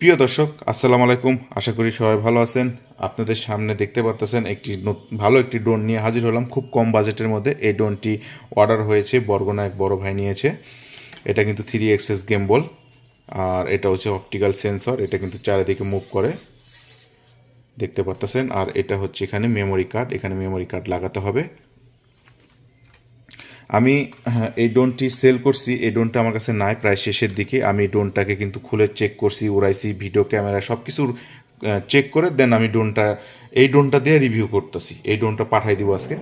প্রিয় দর্শক, আসসালামু আলাইকুম। আশা করি সবাই ভালো আছেন। আপনাদের সামনে দেখতে পাচ্ছেন একটি ভালো একটি ড্রোন নিয়ে হাজির হলাম। খুব কম বাজেটের মধ্যে এই ড্রোনটি অর্ডার হয়েছে, বরগুনা এক বড় ভাই নিয়েছে। এটা কিন্তু থ্রি এক্সেস গেম বল আর এটা হচ্ছে অপটিক্যাল সেন্সর এটা কিন্তু চারিদিকে মুভ করে। দেখতে পাচ্ছেন আর এটা হচ্ছে এখানে মেমোরি কার্ড এখানে মেমোরি কার্ড লাগাতে হবে। আমি হ্যাঁ, এই ডোনটি সেল করছি। এই ডোনটা আমার কাছে নাই প্রায় শেষের দিকে। আমি এই ড্রোনটাকে কিন্তু খুলে চেক করছি উড়াইছি ভিডিও ক্যামেরা সব কিছুর চেক করে দেন আমি ডোনটা এই ডোনটা দিয়ে রিভিউ করতেছি। এই ডোনটা পাঠাই দিব আজকে।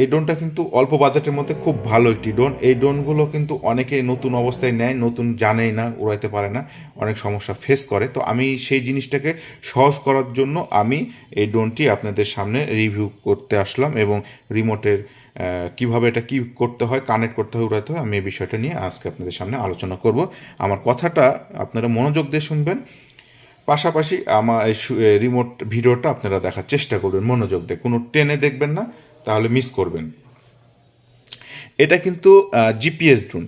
এই ড্রোনটা কিন্তু অল্প বাজেটের মধ্যে খুব ভালো একটি ড্রোন। এই ড্রোনগুলো কিন্তু অনেকে নতুন অবস্থায় নেয়, নতুন জানেই না, উড়াইতে পারে না, অনেক সমস্যা ফেস করে। তো আমি সেই জিনিসটাকে সহজ করার জন্য আমি এই ড্রোনটি আপনাদের সামনে রিভিউ করতে আসলাম এবং রিমোটের কীভাবে এটা কি করতে হয় কানেক্ট করতে হয় উড়াতে হয়, আমি এই বিষয়টা নিয়ে আজকে আপনাদের সামনে আলোচনা করব। আমার কথাটা আপনারা মনোযোগ দিয়ে শুনবেন। পাশাপাশি আমার রিমোট ভিডিওটা আপনারা দেখার চেষ্টা করবেন মনোযোগ দিয়ে। কোনো টেনে দেখবেন না তাহলে মিস করবেন। এটা কিন্তু জিপিএস ড্রোন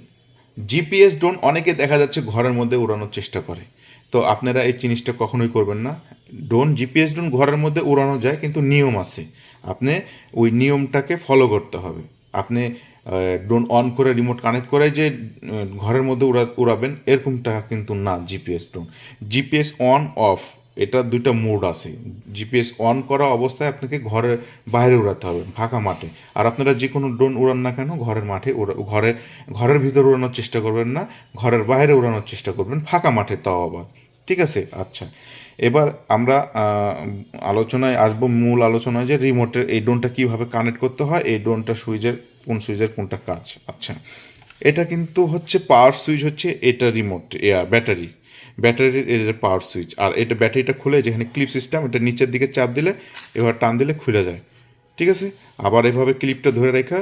জিপিএস ড্রোন অনেকে দেখা যাচ্ছে ঘরের মধ্যে উড়ানোর চেষ্টা করে। তো আপনারা এই জিনিসটা কখনোই করবেন না। ড্রোন জিপিএস ড্রোন ঘরের মধ্যে উড়ানো যায়, কিন্তু নিয়ম আছে। আপনি ওই নিয়মটাকে ফলো করতে হবে। আপনি ড্রোন অন করে রিমোট কানেক্ট করে যে ঘরের মধ্যে উড়া, উড়াবেন, এরকমটা কিন্তু না GPS drone GPS on off এটা দুইটা মোড আছে। জিপিএস অন করা অবস্থায় আপনাকে ঘরের বাইরে উড়াতে হবে, ফাঁকা মাঠে। আর আপনারা যে কোনো ড্রোন উড়ান না কেন, ঘরের মাঠে ঘরে, ঘরের ভিতরে উড়ানোর চেষ্টা করবেন না, ঘরের বাইরে উড়ানোর চেষ্টা করবেন, ফাঁকা মাঠে তাও আবার। ঠিক আছে? আচ্ছা। এবার আমরা আলোচনায় আসব, মূল আলোচনায় যে রিমোটের এই ড্রোনটা কীভাবে কানেক্ট করতে হয়, এই ড্রোনটা সুইচের, কোন সুইচের, কোনটা কাজ? আচ্ছা। এটা কিন্তু হচ্ছে পাওয়ার সুইচ হচ্ছে এটা রিমোট ব্যাটারি ব্যাটারির এর পাওয়ার সুইচ আর এটা ব্যাটারিটা খুলে যেখানে ক্লিপ সিস্টেম এটা নিচের দিকে চাপ দিলে, এবার টান দিলে খুলে যায়। ঠিক আছে? আবার এভাবে ক্লিপটা ধরে রেখা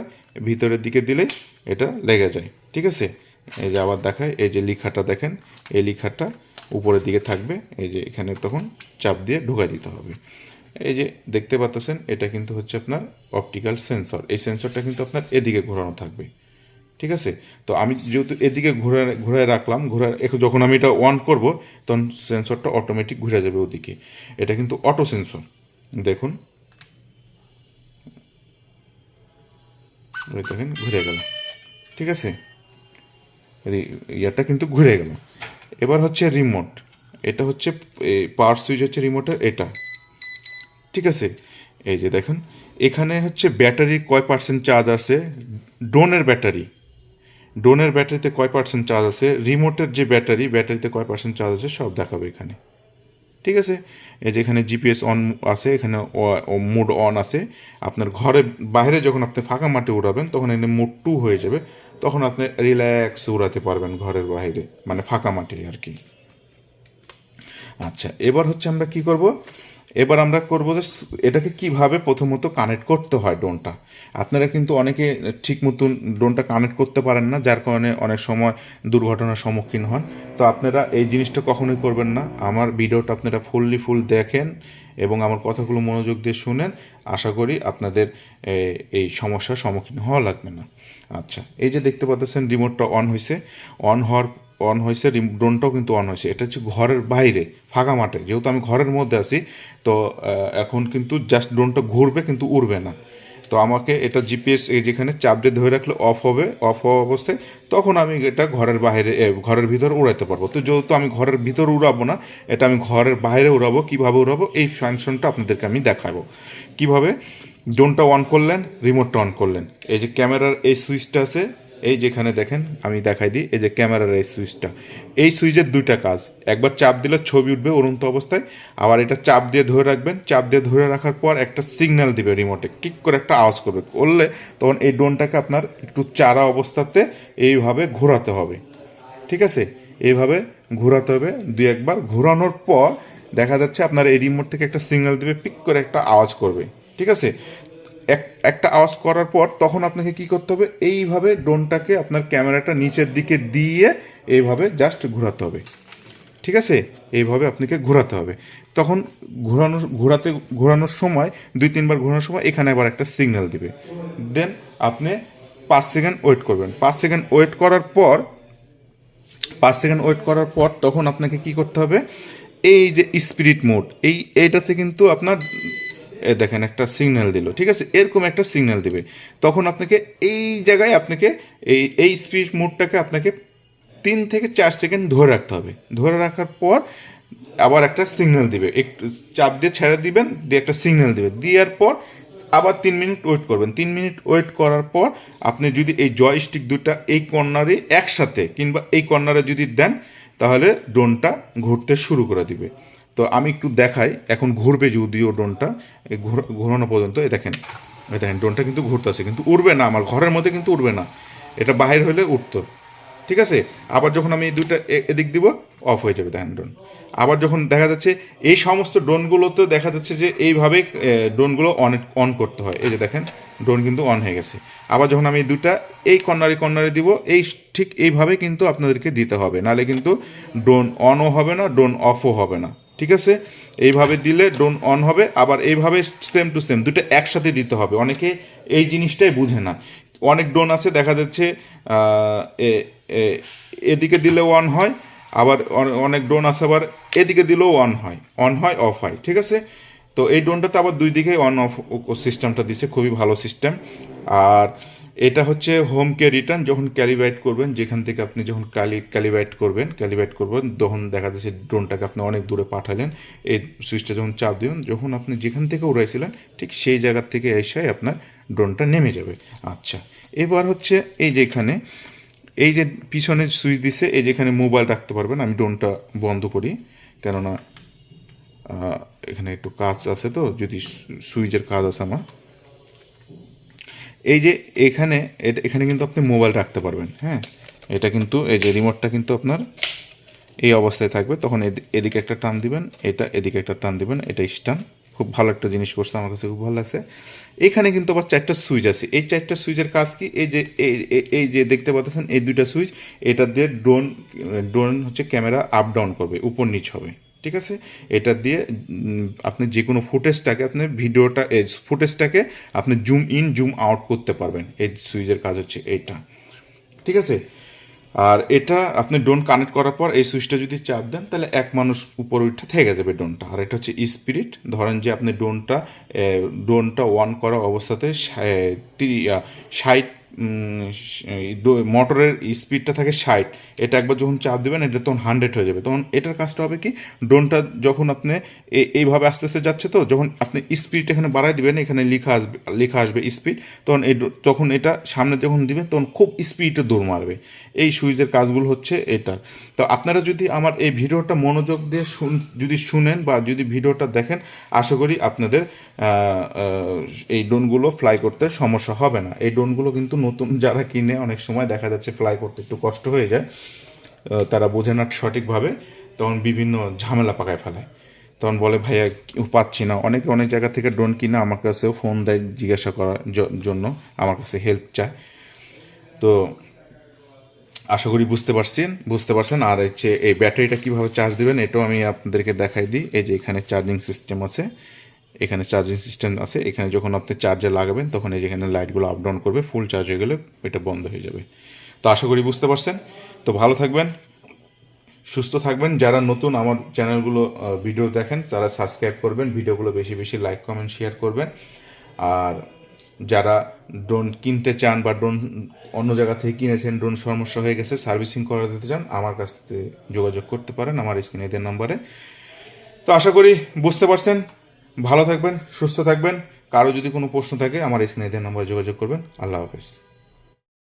ভিতরের দিকে দিলে এটা লেগে যায়। ঠিক আছে? এই যে আবার দেখায়, এই যে লিখাটা দেখেন, এই লিখাটা উপরের দিকে থাকবে, এই যে এখানে তখন চাপ দিয়ে ঢুকাই দিতে হবে। এই যে দেখতে পাচ্ছেন, এটা কিন্তু হচ্ছে আপনার অপটিক্যাল সেন্সর এই সেন্সরটা কিন্তু আপনার এদিকে ঘোরানো থাকবে। ঠিক আছে? তো আমি যেহেতু এদিকে ঘুরে ঘুরে রাখলাম, ঘুরে যখন আমি এটা অন করব, তখন সেন্সরটা অটোমেটিক ঘুরে যাবে ওদিকে। এটা কিন্তু অটো সেন্সর দেখুন। দেখেন, ঘুরে গেল। ঠিক আছে? ইয়াটা কিন্তু ঘুরে গেল। এবার হচ্ছে রিমোট এটা হচ্ছে পাওয়ার সুইচ হচ্ছে রিমোটের এটা। ঠিক আছে? এই যে দেখুন, এখানে হচ্ছে ব্যাটারি কয় পার্সেন্ট চার্জ আছে? ড্রোনের ব্যাটারি ড্রোনের ব্যাটারিতে কয় পার্সেন্ট চার্জ আছে? রিমোটের যে ব্যাটারি, ব্যাটারিতে কয় পার্সেন্ট চার্জ আছে সব দেখাবে এখানে। ঠিক আছে? এই যে এখানে জিপিএস অন আছে, এখানে মুড অন আছে। আপনার ঘরে বাইরে যখন আপনি ফাঁকা মাঠে উড়াবেন, তখন এখানে মুড টু হয়ে যাবে। তখন আপনি রিল্যাক্স উড়াতে পারবেন ঘরের বাইরে মানে ফাঁকা মাঠে আর কি। আচ্ছা এবার হচ্ছে আমরা কি করব? এবার আমরা করব যে এটাকে কীভাবে প্রথমত কানেক্ট করতে হয় ড্রোনটা আপনারা কিন্তু অনেকে ঠিক মতন ড্রোনটা কানেক্ট করতে পারেন না, যার কারণে অনেক সময় দুর্ঘটনার সম্মুখীন হন। তো আপনারা এই জিনিসটা কখনোই করবেন না। আমার ভিডিওটা আপনারা ফুললি ফুল দেখেন এবং আমার কথাগুলো মনোযোগ দিয়ে শুনেন। আশা করি আপনাদের এই সমস্যার সম্মুখীন হওয়া লাগবে না। আচ্ছা এই যে দেখতে পাচ্ছেন রিমোটটা অন হয়েছে অন হওয়ার অন হয়েছে ড্রোনটাও কিন্তু অন হয়েছে। এটা হচ্ছে ঘরের বাইরে, ফাঁকা মাঠে। যেহেতু আমি ঘরের মধ্যে আছি, তো এখন কিন্তু জাস্ট ড্রোনটা ঘুরবে কিন্তু উড়বে না। তো আমাকে এটা জিপিএস এই যেখানে চাপ দিয়ে ধরে রাখলে অফ হবে অফ হওয়া অবস্থায়, তখন আমি এটা ঘরের বাইরে ঘরের ভিতরে উড়াতে পারব। তো যেহেতু আমি ঘরের ভিতর উড়াবো না, এটা আমি ঘরের বাইরে উড়াবো, কীভাবে উড়াবো, এই ফাংশনটা আপনাদেরকে আমি দেখাবো। কীভাবে? ড্রোনটা অন করলেন রিমোটটা অন করলেন। এই যে ক্যামেরার এই সুইচটা আছে এই যেখানে দেখেন, আমি দেখাই দিই, এই যে ক্যামেরার এই সুইচটা। এই সুইচের দুইটা কাজ। একবার চাপ দিলে ছবি উঠবে উড়ন্ত অবস্থায়, আবার এটা চাপ দিয়ে ধরে রাখবেন। চাপ দিয়ে ধরে রাখার পর একটা সিগন্যাল দিবে রিমোটে কিক করে একটা আওয়াজ করবে। করলে তখন এই ড্রোনটাকে আপনার একটু চারা অবস্থাতে এইভাবে ঘোরাতে হবে। ঠিক আছে? এইভাবে ঘোরাতে হবে দুই একবার। ঘোরানোর পর দেখা যাচ্ছে আপনার এই রিমোট থেকে একটা সিগন্যাল দিবে, পিক করে একটা আওয়াজ করবে। ঠিক আছে? এক, একটা আওয়াজ করার পর তখন আপনাকে কি করতে হবে? এইভাবে ড্রোনটাকে আপনার ক্যামেরাটা নিচের দিকে দিয়ে এইভাবে জাস্ট ঘোরাতে হবে। ঠিক আছে? এইভাবে আপনাকে ঘোরাতে হবে। তখন ঘোরানোর, ঘোরাতে, ঘোরানোর সময়, দুই, তিনবার ঘোরানোর সময় এখানে আবার একটা সিগন্যাল দিবে। দেন আপনি পাঁচ সেকেন্ড ওয়েট করবেন। পাঁচ সেকেন্ড ওয়েট করার পর, পাঁচ সেকেন্ড ওয়েট করার পর তখন আপনাকে কি করতে হবে? এই যে স্পিরিট মোড এই, এইটাতে কিন্তু আপনার দেখেন একটা সিগন্যাল দিল, ঠিক আছে? এরকম একটা সিগন্যাল দিবে। তখন আপনাকে এই জায়গায় আপনাকে এই এই স্পিরিট মোডটাকে আপনাকে তিন থেকে চার সেকেন্ড ধরে রাখতে হবে। ধরে রাখার পর আবার একটা সিগন্যাল দিবে। একটু চাপ দিয়ে ছেড়ে দিবেন, দিয়ে একটা সিগন্যাল দিবে। দেওয়ার পর আবার তিন মিনিট ওয়েট করবেন। তিন মিনিট ওয়েট করার পর আপনি যদি এই জয়স্টিক দুটা এই কর্নারে একসাথে কিংবা এই কর্নারে যদি দেন, তাহলে ড্রোনটা ঘুরতে শুরু করে দিবে। তো আমি একটু দেখাই। এখন ঘুরবে যদিও ড্রোনটা। ঘোরানো পর্যন্ত এই দেখেন এই দেখেন, ড্রোনটা কিন্তু ঘুরতে ঘুরতেছে, কিন্তু উড়বে না, আমার ঘরের মধ্যে কিন্তু উড়বে না। এটা বাহির হলে উঠতো ঠিক আছে? আবার যখন আমি দুইটা এ- এদিক দিব, অফ হয়ে যাবে, দেখেন ড্রোন। আবার যখন দেখা যাচ্ছে, এই সমস্ত ড্রোনগুলোতে দেখা যাচ্ছে যে, এইভাবে ড্রোনগুলো অন অন করতে হয়। এই যে দেখেন, ড্রোন কিন্তু অন হয়ে গেছে। আবার যখন আমি দুটা এই কর্নারে কর্নারে দিব, এই ঠিক এইভাবে কিন্তু আপনাদেরকে দিতে হবে। নাহলে কিন্তু ড্রোন অনও হবে না, ড্রোন অফও হবে না। ঠিক আছে? এইভাবে দিলে ড্রোন অন হবে, আবার এইভাবে সেম টু সেম দুটো একসাথে দিতে হবে। অনেকে এই জিনিসটাই বুঝে না। অনেক ড্রোন আছে, দেখা যাচ্ছে এদিকে দিলেও অন হয়, আবার অনেক ড্রোন আছে আবার এদিকে দিলেও অন হয়। অন হয় অফ হয়, ঠিক আছে? তো এই ড্রোনটাতে আবার দুই দিকে অন অফ সিস্টেমটা দিচ্ছে খুবই ভালো সিস্টেম আর এটা হচ্ছে হোম কে রিটার্ন যখন ক্যালিব্রাইট করবেন, যেখান থেকে আপনি যখন ক্যালি ক্যালিব্রাইট করবেন ক্যালিব্রাইট করবেন, তখন দেখা যাচ্ছে ড্রোনটাকে আপনি অনেক দূরে পাঠালেন। এই সুইচটা যখন চাপ দিবেন, যখন আপনি যেখান থেকে উড়াইছিলেন, ঠিক সেই জায়গার থেকে এসে আপনার ড্রোনটা নেমে যাবে। আচ্ছা এবার হচ্ছে এই যে এখানে, এই যে পিছনে সুইচ দিছে, এই যেখানে মোবাইল রাখতে পারবেন, আমি ড্রোনটা বন্ধ করি। কেননা এখানে একটু কাজ আছে তো, যদি সুইচের কাজ আছে আমার। এই যে এখানে এখানে কিন্তু আপনি মোবাইল রাখতে পারবেন হ্যাঁ? এটা কিন্তু, এই যে রিমোটটা কিন্তু আপনার এই অবস্থায় থাকবে, তখন এদি- এদিকে একটা টান দিবেন, এটা এদিকে একটা টান দিবেন, এটা স্টান। খুব ভালো একটা জিনিস করছে, আমার কাছে খুব ভালো লাগছে। এখানে কিন্তু আবার চারটা সুইচ আছে। এই চারটা সুইচের কাজ কি? এই যে এই যে দেখতে পাচ্ছেন, এই দুইটা সুইচ, এটা দিয়ে ড্রোন ড্রোন হচ্ছে ক্যামেরা আপ ডাউন করবে উপর নিচ হবে। ঠিক আছে? এটা দিয়ে আপনি যে কোনো ফুটেজটাকে আপনি ভিডিওটা ফুটেজটাকে আপনি জুম ইন, জুম আউট করতে পারবেন। এই সুইচের কাজ হচ্ছে এইটা ঠিক আছে? আর এটা আপনি ড্রোন কানেক্ট করার পর এই সুইচটা যদি চাপ দেন, তাহলে এক মানুষ উপর উঠে থেকে যাবে ড্রোনটা। আর এটা হচ্ছে স্পিরিট। ধরেন যে আপনি ড্রোনটা ড্রোনটা অন করা অবস্থাতে ষাট মোটরের স্পিডটা থাকে ষাট। এটা একবার যখন চাপ দেবেন, এটা তখন হান্ড্রেড হয়ে যাবে। তখন এটার কাজটা হবে কি ড্রোনটা যখন আপনি এইভাবে আস্তে আস্তে যাচ্ছে তো, যখন আপনি স্পিড এখানে বাড়াই দিবেন, এখানে লেখা আসবে লেখা আসবে স্পিড তখন এই তখন এটা সামনে যখন দিবেন, তখন খুব স্পিডে দৌড় মারবে। এই সুইচের কাজগুলো হচ্ছে এটা। তো আপনারা যদি আমার এই ভিডিওটা মনোযোগ দিয়ে শুন যদি শুনেন বা যদি ভিডিওটা দেখেন, আশা করি আপনাদের এই ড্রোনগুলো ফ্লাই করতে সমস্যা হবে না। এই ড্রোনগুলো কিন্তু নতুন যারা কিনে অনেক সময় দেখা যাচ্ছে ফ্লাই করতে একটু কষ্ট হয়ে যায় তারা বোঝে না সঠিকভাবে, তখন বিভিন্ন ঝামেলা পাকায় ফেলায় তখন বলে, ভাইয়া পাচ্ছি না। অনেকে অনেক জায়গা থেকে ড্রোন কিনে আমার কাছেও ফোন দেয় জিজ্ঞাসা করার জন্য, আমার কাছে হেল্প চায়। তো আশা করি বুঝতে পারছেন বুঝতে পারছেন। আর হচ্ছে এই ব্যাটারিটা কীভাবে চার্জ দিবেন, এটাও আমি আপনাদেরকে দেখাই দিই। এই যে এখানে চার্জিং সিস্টেম আছে। এখানে চার্জিং সিস্টেম আছে, এখানে যখন আপনি চার্জে লাগাবেন, তখন এই যেখানে লাইটগুলো আপ ডাউন করবে ফুল চার্জ হয়ে গেলে এটা বন্ধ হয়ে যাবে। তো আশা করি বুঝতে পারছেন। তো ভালো থাকবেন, সুস্থ থাকবেন। যারা নতুন আমার চ্যানেলগুলো ভিডিও দেখেন, তারা সাবস্ক্রাইব করবেন ভিডিওগুলো বেশি বেশি লাইক কমেন্ট শেয়ার করবেন। আর যারা ড্রোন কিনতে চান বা ড্রোন অন্য জায়গা থেকে কিনেছেন ড্রোন সমস্যা হয়ে গেছে সার্ভিসিং করা দিতে চান, আমার কাছ থেকে যোগাযোগ করতে পারেন আমার স্ক্রিনে দেওয়ার নাম্বারে তো আশা করি বুঝতে পারছেন। ভালো থাকবেন, সুস্থ থাকবেন। কারও যদি কোনো প্রশ্ন থাকে, আমার স্ক্রিনে দেওয়ার নম্বরে যোগাযোগ করবেন। আল্লাহ হাফেজ।